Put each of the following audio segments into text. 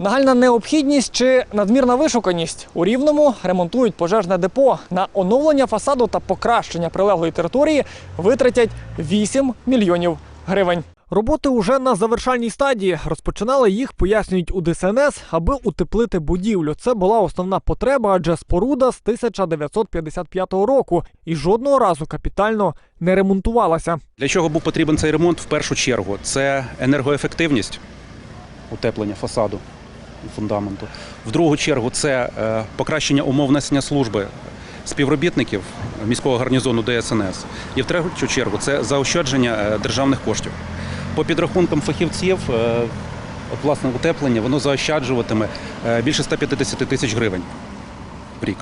Нагальна необхідність чи надмірна вишуканість у рівному ремонтують пожежне депо. На оновлення фасаду та покращення прилеглої території витратять 8 мільйонів гривень. Роботи уже на завершальній стадії. Розпочинали їх, пояснюють у ДСНС, аби утеплити будівлю. Це була основна потреба, адже споруда з 1955 року і жодного разу капітально не ремонтувалася. Для чого був потрібен цей ремонт? В першу чергу це енергоефективність утеплення фасаду фундаменту. В другу чергу це е, покращення умов несення служби співробітників міського гарнізону ДСНС. І в третю чергу це заощадження е, державних коштів. По підрахункам фахівців, е, от, власне, утеплення воно заощаджуватиме е, більше 150 тисяч гривень в рік.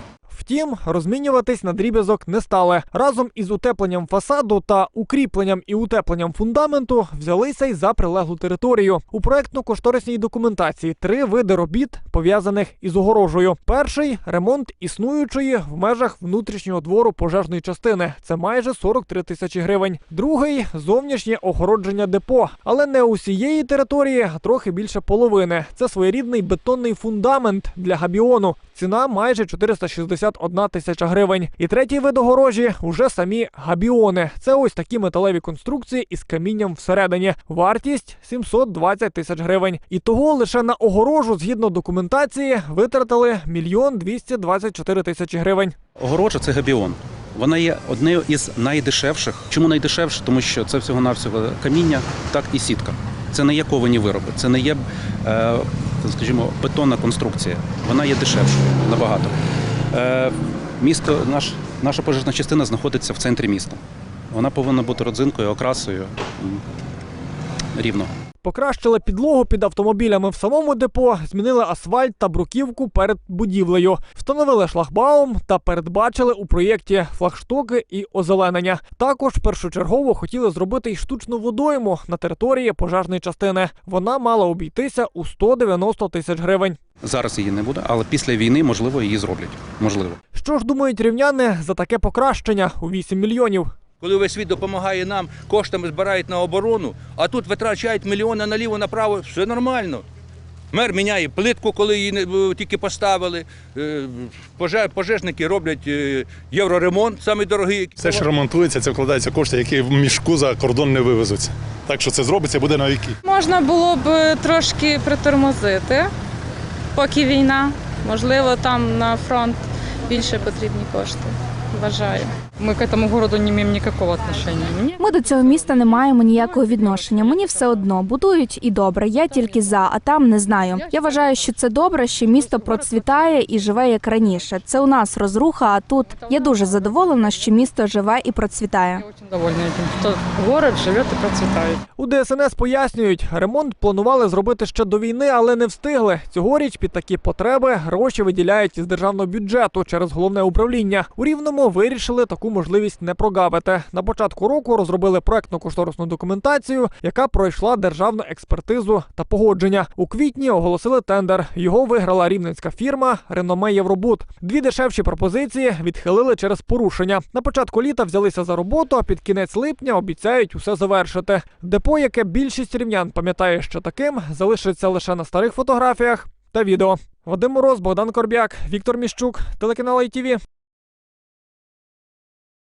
Втім, розмінюватись на дріб'язок не стали. Разом із утепленням фасаду та укріпленням і утепленням фундаменту взялися й за прилеглу територію. У проектно-кошторисній документації три види робіт пов'язаних із огорожею. Перший ремонт існуючої в межах внутрішнього двору пожежної частини. Це майже 43 тисячі гривень. Другий зовнішнє огородження депо, але не усієї території, а трохи більше половини. Це своєрідний бетонний фундамент для габіону. Ціна майже 461 тисяча гривень. І третій вид огорожі уже самі габіони. Це ось такі металеві конструкції із камінням всередині. Вартість 720 тисяч гривень. І того лише на огорожу, згідно документації, витратили мільйон 224 тисячі гривень. Огорожа це габіон. Вона є однією із найдешевших. Чому найдешевше? Тому що це всього-навсього каміння, так і сітка. Це не є ковані вироби, це не є, е, скажімо, бетонна конструкція. Вона є дешевшою набагато. Е, місто, наш, наша пожежна частина знаходиться в центрі міста. Вона повинна бути родзинкою, окрасою рівного. рівно. Покращили підлогу під автомобілями в самому депо, змінили асфальт та бруківку перед будівлею, встановили шлагбаум та передбачили у проєкті флагштоки і озеленення. Також першочергово хотіли зробити й штучну водойму на території пожежної частини. Вона мала обійтися у 190 тисяч гривень. Зараз її не буде, але після війни, можливо, її зроблять. Можливо. Що ж думають рівняни за таке покращення у 8 мільйонів? Коли весь світ допомагає нам, коштами збирають на оборону, а тут витрачають мільйони наліво направо, все нормально. Мер міняє плитку, коли її е, тільки поставили. Е, Пожежники роблять е, євроремонт, самий дорогий. Все ж ремонтується, це вкладаються кошти, які в мішку за кордон не вивезуться. Так що це зробиться, буде на віки. Можна було б трошки притормозити, поки війна. Можливо, там на фронт більше потрібні кошти Вважаю. Мы к этому городу не имеем никакого отношения. Мне Ми до цього міста не маємо ніякого відношення. Мені все одно будують і добре. Я тільки за, а там не знаю. Я вважаю, що це добре, що місто процвітає і живе як раніше. Це у нас розруха. А тут я дуже задоволена, що місто живе і процвітає. очень довольна этим, что город живет и процветает. У ДСНС пояснюють, ремонт планували зробити ще до війни, але не встигли. Цьогоріч під такі потреби гроші виділяють із державного бюджету через головне управління. У рівному вирішили таку можливість не прогавити. На початку року розробили проектно-кошторисну документацію, яка пройшла державну експертизу та погодження. У квітні оголосили тендер. Його виграла рівненська фірма Реноме Євробуд. Дві дешевші пропозиції відхилили через порушення. На початку літа взялися за роботу, а під кінець липня обіцяють усе завершити. Депо, яке більшість рівнян пам'ятає, що таким, залишиться лише на старих фотографіях та відео. Вадим Мороз, Богдан Корбяк, Віктор Міщук, телеканал ITV.